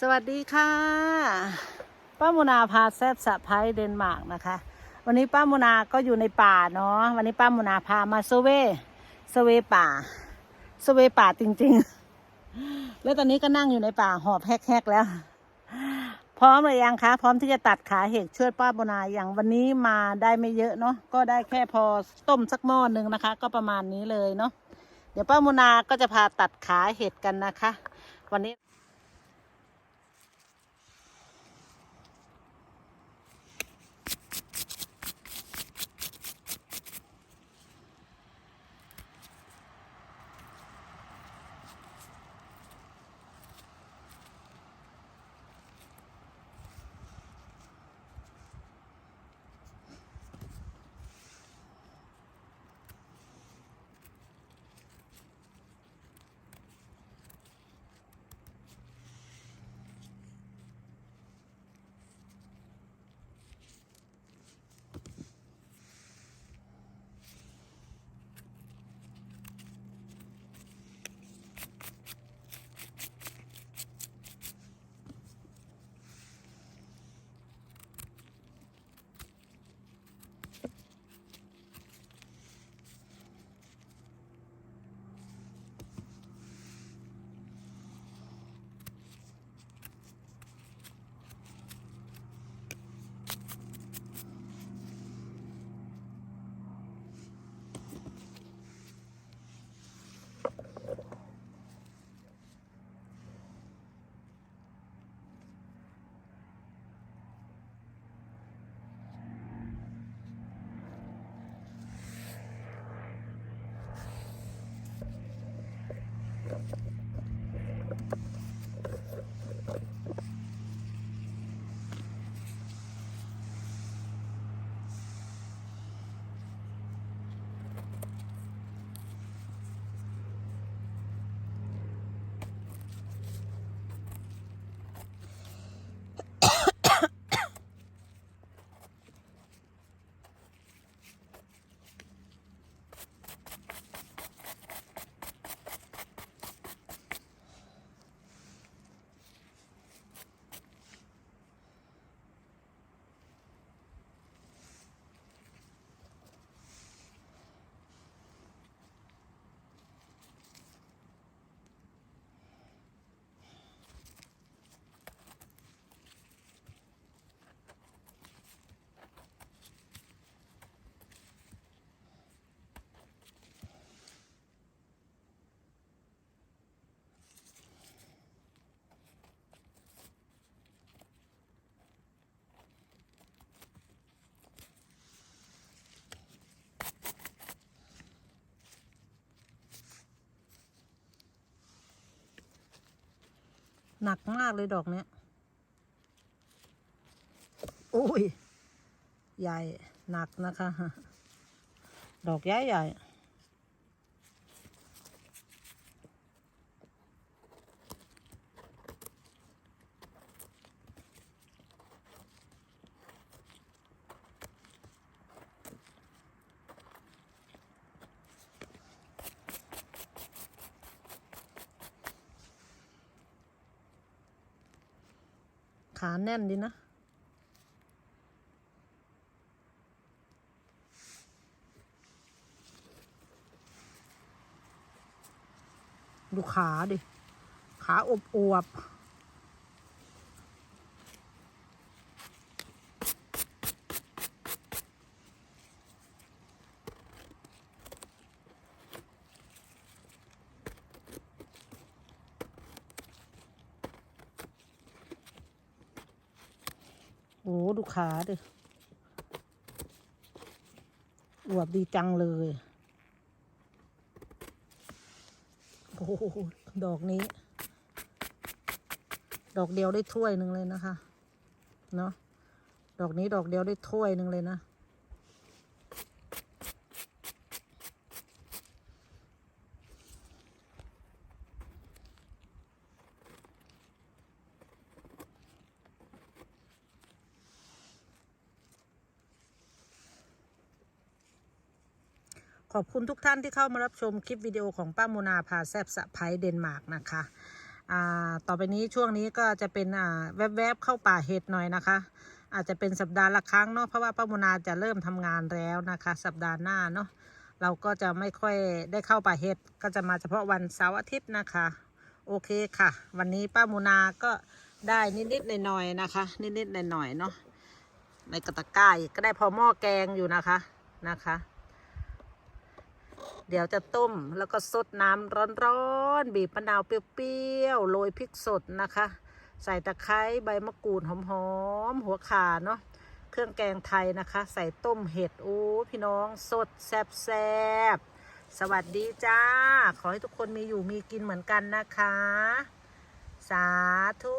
สวัสดีค่ะ ป้ามุนาพาแซบสะพายเดนมาร์กนะคะ วันนี้ป้ามุนาก็อยู่ในป่าเนาะวันนี้ป้ามุนาพามาเซเว่เซเว่ป่าเซเว่ป่าจริง ๆ แล้วตอนนี้ก็นั่งอยู่ในป่าหอบแฮกๆแล้ว พร้อมหรือยังคะ พร้อมที่จะตัดขาเห็ดช่วยป้ามุนาอย่างวันนี้มาได้ไม่เยอะเนาะก็ได้แค่พอต้มสักหม้อหนึ่งนะคะ ก็ประมาณนี้เลยเนาะเดี๋ยวป้ามุนาก็จะพาตัดขาเห็ดกันนะคะ วันนี้ หนักมากเลยดอกเนี้ยโอ้ย ใหญ่ หนักนะคะ ดอกใหญ่ใหญ่ ขาแน่นดีนะ ดูขาดิ ขาอบอวบ ดูขาดิอวบดีจังเลย โอ้โหดอกนี้ ดอกเดียวได้ถ้วยหนึ่งเลยนะคะ เนาะ ดอกนี้ดอกเดียวได้ถ้วยหนึ่งเลยนะ ขอบคุณทุกท่านที่เข้ามารับชมคลิปวิดีโอของป้าโมนาพาแซบสะพายเดนมาร์กนะคะอ่าต่อไปนี้ช่วงนี้ก็จะเป็นอ่าแวบๆเข้าป่าเห็ดหน่อยนะคะ อาจจะเป็นสัปดาห์ละครั้งเนาะเพราะว่าป้ามนาจะเริ่มทำงานแล้วนะคะ สัปดาห์หน้าเนาะเราก็จะไม่ค่อยได้เข้าป่าเห็ดก็จะมาเฉพาะวันเสาร์อาทิตย์นะคะ โอเคค่ะ วันนี้ป้ามนาก็ได้นิดๆหน่อยๆนะคะ นิดๆหน่อยๆเนาะในกระตะกร้าอีกก็ได้พอหม้อแกงอยู่นะคะนะคะ เดี๋ยวจะต้มแล้วก็ซดน้ำร้อนๆ บีบมะนาวเปรี้ยวๆ โรยพริกสดนะคะ ใส่ตะไคร้ใบมะกรูดหอมๆ หัวข่าเนาะ เครื่องแกงไทยนะคะ ใส่ต้มเห็ดโอ้พี่น้องสดแซ่บๆ สวัสดีจ้า ขอให้ทุกคนมีอยู่มีกินเหมือนกันนะคะ สาธุ